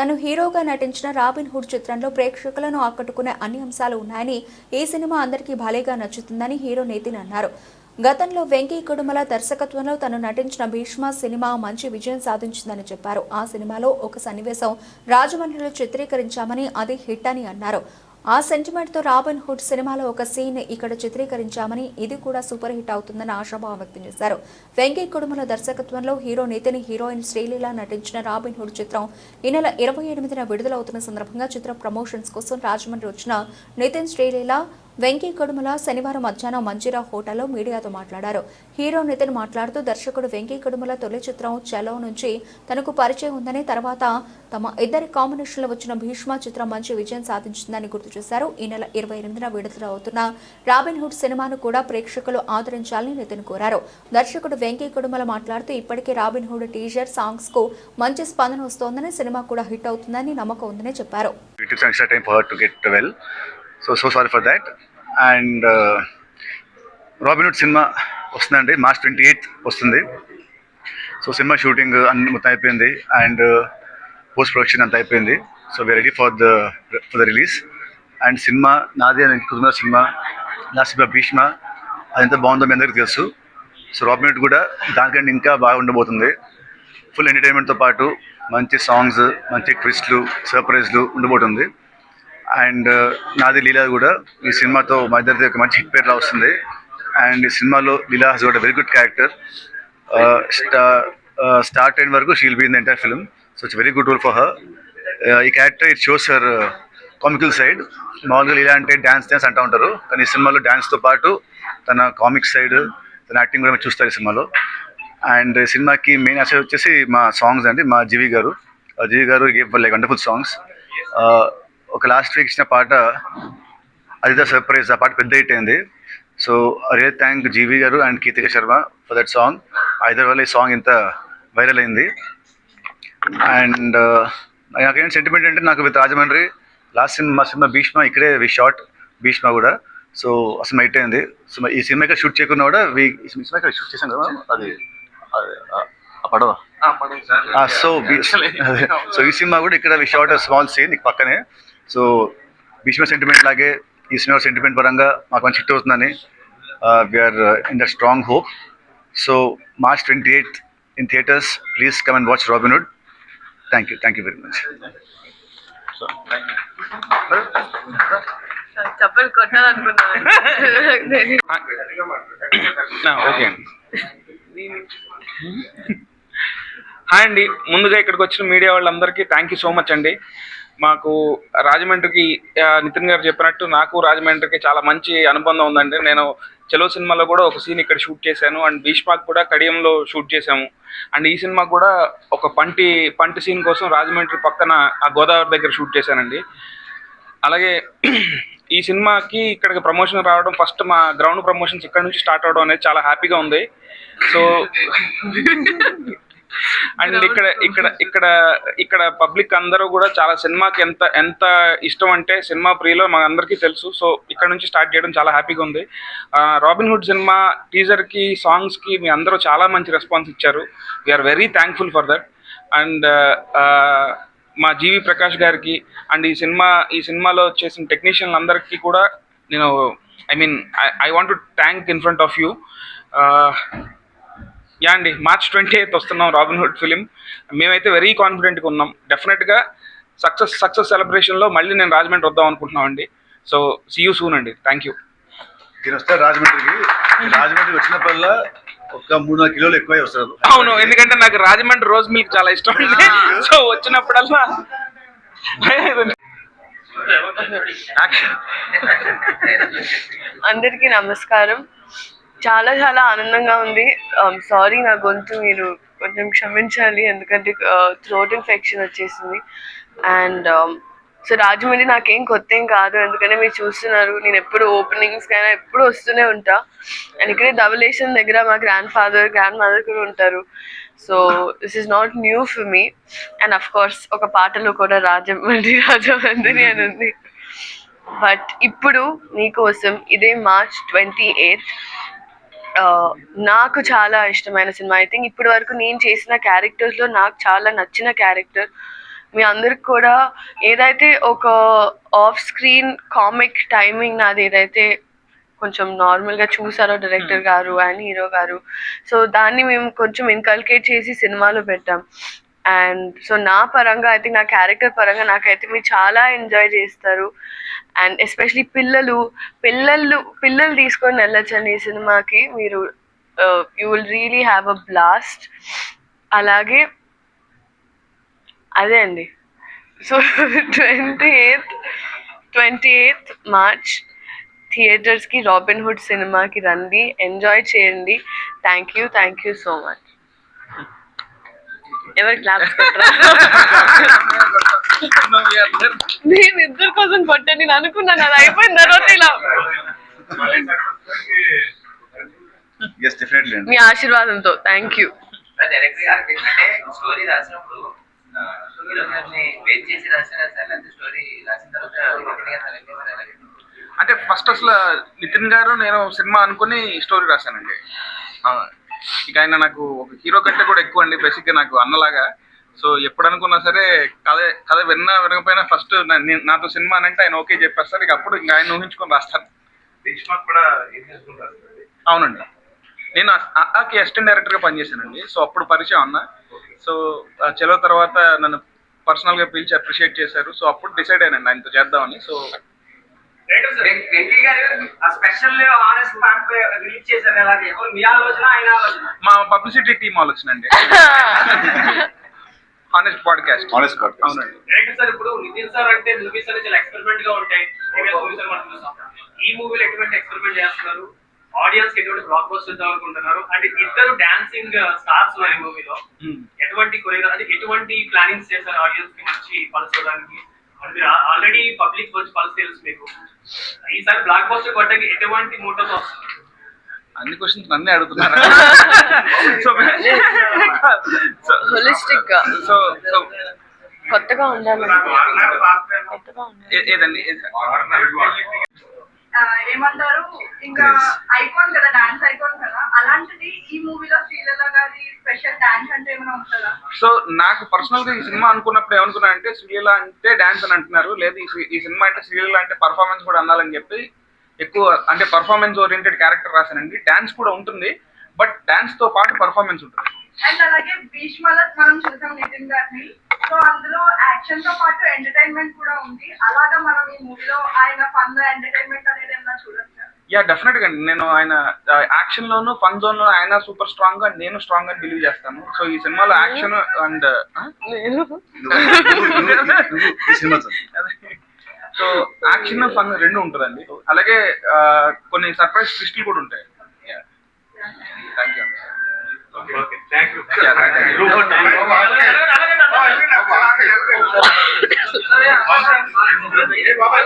తను హీరోగా నటించిన రాబిన్ హుడ్ చిత్రంలో ప్రేక్షకులను ఆకట్టుకునే అన్ని అంశాలు ఉన్నాయని ఈ సినిమా అందరికీ భలేగా నచ్చుతుందని హీరో నితిన్ అన్నారు. గతంలో వెంకీ కుడుమల దర్శకత్వంలో తను నటించిన భీష్మ సినిమా మంచి విజయం సాధించిందని చెప్పారు. ఆ సినిమాలో ఒక సన్నివేశం రాజమండ్రిలో చిత్రీకరించామని అది హిట్ అని అన్నారు. ఆ సెంటిమెంట్తో రాబన్ రాబిన్ హుడ్ సినిమాలో ఒక సీన్ ఇక్కడ చిత్రీకరించామని ఇది కూడా సూపర్ హిట్ అవుతుందని ఆశాభావం వ్యక్తం చేశారు. వెంకయ్య కుడుమల దర్శకత్వంలో హీరో నితిన్ హీరోయిన్ శ్రీలీల నటించిన రాబిన్ హుడ్ చిత్రం ఈ నెల ఇరవై ఎనిమిదిన విడుదలవుతున్న సందర్భంగా చిత్ర ప్రమోషన్స్ కోసం రాజమండ్రి వచ్చిన నితిన్ శ్రీలీల వెంకీ కొడుమల శనివారం మధ్యాహ్నం మంజీరా హోటల్లో మీడియాతో మాట్లాడారు. హీరో నితిన్ మాట్లాడుతూ దర్శకుడు వెంకీ కొడుమల తొలి చిత్రం చలో నుంచి తనకు పరిచయం ఉందని తర్వాత తమ ఇద్దరి కాంబినేషన్లో వచ్చిన భీష్మ చిత్రం మంచి విజయం సాధించిందని గుర్తు చేశారు. ఈ నెల ఇరవై ఎనిమిదిన విడుదల అవుతున్న రాబిన్ హుడ్ సినిమాను కూడా ప్రేక్షకులు ఆదరించాలని నితిన్ కోరారు. దర్శకుడు వెంకీ కొడుమల మాట్లాడుతూ ఇప్పటికే రాబిన్ హుడ్ టీజర్ సాంగ్స్కు మంచి స్పందన వస్తోందని సినిమా కూడా హిట్ అవుతుందని నమ్మకం ఉందని చెప్పారు. So so sorry for that and Robinhood cinema వస్తుందండి. మార్చ్ ట్వంటీ ఎయిత్ వస్తుంది. సో సినిమా షూటింగ్ అన్ని మొత్తం అయిపోయింది. అండ్ పోస్ట్ ప్రొడక్షన్ అంతా అయిపోయింది. So we ready for the for the release and cinema నాది అని కుటుంబ సినిమా నా సినిమా భీష్మ అది ఎంత బాగుందో మీ అందరికీ తెలుసు. సో రాబిన్ కూడా దానికంటే ఇంకా బాగా ఉండబోతుంది. ఫుల్ ఎంటర్టైన్మెంట్తో పాటు మంచి సాంగ్స్ మంచి ట్విస్ట్లు సర్ప్రైజ్లు ఉండబోతుంది. అండ్ uh, నాది లీలా కూడా ఈ సినిమాతో మా ఇద్దరిది ఒక మంచి హిట్ పేర్లా వస్తుంది అండ్ ఈ సినిమాలో Leela has got very good character start అయిన వరకు she'll be in the entire film so it's very good role for her ఈ character it shows her comical side మామూలుగా లీలా అంటే డ్యాన్స్ డ్యాన్స్ అంటూ ఉంటారు. కానీ ఈ సినిమాలో డ్యాన్స్తో పాటు తన కామిక్ సైడ్ తన యాక్టింగ్ కూడా మీరు చూస్తారు ఈ సినిమాలో. అండ్ సినిమాకి మెయిన్ అసలు వచ్చేసి మా సాంగ్స్ అండి. మా జీవి గారు. జీవి గారు గేవ్ లైక్ వండర్ఫుల్ సాంగ్స్ ఒక లాస్ట్ వీక్ ఇచ్చిన పాట అది ద సర్ప్రైజ్ ఆ పాట పెద్ద హిట్ అయింది. సో రియల్ థ్యాంక్ జీవి గారు and Ketika Sharma for that song either వల్ల ఈ సాంగ్ ఇంత వైరల్ అయింది. అండ్ నాకేంటి సెంటిమెంట్ అంటే నాకు విత్ రాజమండ్రి లాస్ట్ సినిమా సినిమా భీష్మ ఇక్కడే వి షార్ట్ భీష్మ కూడా. సో అసలు హిట్ అయింది. సో ఈ సినిమా ఇక్కడ షూట్ చేయకుండా కూడా వి ఈ సినిమా ఇక్కడ షూట్ చేసాం కదా అది పడవ. సో సో ఈ సినిమా కూడా ఇక్కడ వి షార్ట్ స్మాల్ సీన్ పక్కనే. సో భీష్మ సెంటిమెంట్ లాగే ఈ సినిమా సెంటిమెంట్ పరంగా మాకు మంచి హిట్ అవుతుందని we are in the strong hope so March twenty eighth in theatres please come and watch Robinhood thank you thank you very much చెప్పలు కొట్టాలనుకున్నాను. ఓకే హాయ్ అండి. ముందుగా ఇక్కడికి వచ్చిన మీడియా వాళ్ళందరికీ థ్యాంక్ యూ సో మచ్ అండి. మాకు రాజమండ్రికి నితిన్ గారు చెప్పినట్టు నాకు రాజమండ్రికి చాలా మంచి అనుబంధం ఉందండి. నేను చెలో సినిమాలో కూడా ఒక సీన్ ఇక్కడ షూట్ చేశాను. అండ్ భీష్మాక్ కూడా కడియంలో షూట్ చేశాము. అండ్ ఈ సినిమా కూడా ఒక పంటి పంటి సీన్ కోసం రాజమండ్రి పక్కన ఆ గోదావరి దగ్గర షూట్ చేశానండి. అలాగే ఈ సినిమాకి ఇక్కడికి ప్రమోషన్ రావడం ఫస్ట్ మా గ్రౌండ్ ప్రమోషన్స్ ఇక్కడ నుంచి స్టార్ట్ అవడం అనేది చాలా హ్యాపీగా ఉంది. సో అండ్ ఇక్కడ ఇక్కడ ఇక్కడ ఇక్కడ పబ్లిక్ అందరూ కూడా చాలా సినిమాకి ఎంత ఎంత ఇష్టం అంటే సినిమా ప్రియులో మా అందరికీ తెలుసు. సో ఇక్కడ నుంచి స్టార్ట్ చేయడం చాలా హ్యాపీగా ఉంది. రాబిన్ హుడ్ సినిమా టీజర్కి సాంగ్స్కి మీ అందరూ చాలా మంచి రెస్పాన్స్ ఇచ్చారు. We are very thankful for that and మా జీవి ప్రకాష్ గారికి అండ్ ఈ సినిమా ఈ సినిమాలో చేసిన టెక్నీషియన్లు అందరికీ కూడా నేను I mean I want to thank in front of you ya అండి మార్చ్ ట్వంటీ ఎయిత్ వస్తున్నాం రాబిన్ హుడ్ ఫిలిం. మేమైతే వెరీ కాన్ఫిడెంట్గా ఉన్నాం. డెఫినెట్గా సక్సెస్ సక్సెస్ సెలబ్రేషన్లో మళ్ళీ నేను రాజమండ్రి వద్దాం అనుకుంటున్నాం అండి. సో సీ యూ సూన్ అండి. థ్యాంక్ యూ మీరు వస్తారు రాజమండ్రికి. రాజమండ్రికి వచ్చినప్పుడల్లా ఒక మూడు నాలుగు కిలోలు ఎక్కువ వస్తారు. అవును ఎందుకంటే నాకు రాజమండ్రి రోజ్ మిల్క్ చాలా ఇష్టం అండి. సో వచ్చినప్పుడల్లా అందరికీ నమస్కారం. చాలా చాలా ఆనందంగా ఉంది. Um, సారీ నా గొంతు మీరు కొంచెం క్షమించాలి ఎందుకంటే uh, థ్రోట్ ఇన్ఫెక్షన్ వచ్చేసింది. అండ్ సో um, రాజమండ్రి నాకేం కొత్త ఏం కాదు ఎందుకంటే మీరు చూస్తున్నారు నేను ఎప్పుడు ఓపెనింగ్స్ కైనా ఎప్పుడు వస్తూనే ఉంటా. అండ్ ఇక్కడే ధవలేషన్ దగ్గర మా గ్రాండ్ ఫాదర్ గ్రాండ్ మదర్ కూడా ఉంటారు. So this is not new for me and of course ఒక పాటలో కూడా రాజమండ్రి రాజమండ్రి అని ఉంది. బట్ ఇప్పుడు మీకోసం ఇదే మార్చ్ ట్వంటీ ఎయిత్ నాకు చాలా ఇష్టమైన సినిమా. ఐ థింక్ ఇప్పటి వరకు నేను చేసిన క్యారెక్టర్స్లో నాకు చాలా నచ్చిన క్యారెక్టర్ మీ అందరికి కూడా ఏదైతే ఒక ఆఫ్ స్క్రీన్ కామిక్ టైమింగ్ నాది ఏదైతే కొంచెం నార్మల్గా చూసారో డైరెక్టర్ గారు అండ్ హీరో గారు. సో దాన్ని మేము కొంచెం ఇన్కల్కేట్ చేసి సినిమాలో పెట్టాం. అండ్ సో నా పరంగా అయితే నా క్యారెక్టర్ పరంగా నాకైతే మీరు చాలా ఎంజాయ్ చేస్తారు. అండ్ ఎస్పెషలీ పిల్లలు పిల్లలు పిల్లలు తీసుకొని వెళ్ళొచ్చండి ఈ సినిమాకి. మీరు you will really have a blast అలాగే అదే అండి. So twenty eighth twenty eighth March థియేటర్స్కి రాబిన్ హుడ్ సినిమాకి రండి. ఎంజాయ్ చేయండి. Thank you thank you so much ఎవరు క్లాప్స్ నేను ఇద్దరు కోసం కొట్టాను నేను అనుకున్నాను అది అయిపోయిన తర్వాత ఇలా. మీ ఆశీర్వాదంతో థ్యాంక్ యూ అంటే స్టోరీ రాసినప్పుడు ఫస్ట్ అసలు నితిన్ గారు నేను సినిమా అనుకుని స్టోరీ రాశానండి. ఆ, ఇక ఆయన నాకు ఒక హీరో కంటే కూడా ఎక్కువ అండి బేసిక్గా నాకు అన్నలాగా. సో ఎప్పుడు అనుకున్నా సరే కథ కథ విన్నా వినకపోయినా ఫస్ట్ నాతో సినిమా అని అంటే ఆయన ఓకే చెప్పేస్తారు. ఇక అప్పుడు ఇంకా ఆయన ఊహించుకొని రాస్తాను అవునండి. నేను అక్కి అసిస్టెంట్ డైరెక్టర్గా పనిచేశానండి. సో అప్పుడు పరిచయం అన్న. సో ఆ చెలో తర్వాత నన్ను పర్సనల్గా పిలిచి అప్రిషియేట్ చేశారు. సో అప్పుడు డిసైడ్ అయ్యానండి ఆయనతో చేద్దామని. సో వెంకీ గారు ఆ స్పెషల్ ఆనెస్ట్ మ్యాప్ రిలీజ్ చేశారు ఎలాగ ఎవరు మీ ఆలోచన ఆయన ఆలోచన? మా పబ్లిసిటీ టీం వాళ్ళు వచ్చినండి హానెస్ట్ పాడ్కాస్ట్ ఆనెస్ట్ పాడ్కాస్ట్. అవునండి. డైరెక్టర్ సార్ ఇప్పుడు నితిన్ సార్ అంటే మూవీస్ అనే చాలా ఎక్స్పెరిమెంట్గా ఉంటాయి. మూవీస్ మనం చూసాం ఈ మూవీలో ఎటువంటి ఎక్స్పెరిమెంట్ చేస్తున్నారు? ఆడియన్స్ ఎటువంటి బ్లాక్ బస్టర్ ఇద్దాం అనుకుంటున్నారు? అండ్ ఇద్దరు డాన్సింగ్ స్టార్స్ ఉన్నారు ఈ మూవీలో Hmm. ఎటువంటి కొరియోగ్రా అంటే ఎటువంటి ప్లానింగ్స్ చేశారు ఆడియన్స్కి మంచి పల్స్ అంటే మీరు ఆల్రెడీ పబ్లిక్ మంచి పల్స్ తెలుసు మీకు. ఈసారి బ్లాక్ బస్టర్ కొట్టకి ఎటువంటి మోటోతో వస్తుంది? అన్ని క్వశ్చన్స్ నన్నే అడుగుతున్నారు? సో హోలిస్టిక్గా సో సో కొత్తగా ఉండాలి కొత్తగా ఉండాలి ఏదండి? ఏమంటారు? ఇంకా ఐకాన్ కదా డాన్స్ ఐకాన్ కదా. అలాంటిది ఈ మూవీలో శ్రీలీల గారి స్పెషల్ డాన్స్ అంటే ఏమైనా ఉంటుందా? సో నాకు పర్సనల్గా ఈ సినిమా అనుకున్నప్పుడు ఏమనుకున్నా అంటే శ్రీలీల అంటే డాన్స్ అని అంటున్నారు. లేదు ఈ సినిమా అంటే శ్రీలీల అంటే పర్ఫార్మెన్స్ కూడా అనాలని చెప్పి ఎక్కువ అంటే పర్ఫార్మెన్స్ ఓరియంటెడ్ క్యారెక్టర్ రాశానండి. డాన్స్ కూడా ఉంటుంది బట్ డాన్స్తో పాటు పర్ఫార్మెన్స్ ఉంటుంది. అండ్ అలాగే భీష్మలో మనం చూసాం నితిన్ గారిని. సో అందులో యాక్షన్తో పాటు ఎంటర్టైన్మెంట్ కూడా ఉంది. అలాగా మనం ఈ మూవీలో ఆయన ఫన్ ఎంటర్టైన్మెంట్ అనేది ఏమైనా చూడొచ్చా? యా డెఫినెట్గా అండి. నేను ఆయన యాక్షన్ లోను ఫన్ జోన్లో ఆయన సూపర్ స్ట్రాంగ్ అండ్ నేను స్ట్రాంగ్ అని బిలీవ్ చేస్తాను. సో ఈ సినిమాలో action and so action fun రెండు ఉంటుందండి. అలాగే ఆ, కొన్ని సర్ప్రైజ్ ట్విస్టులు కూడా ఉంటాయి. ¿Qué pasa?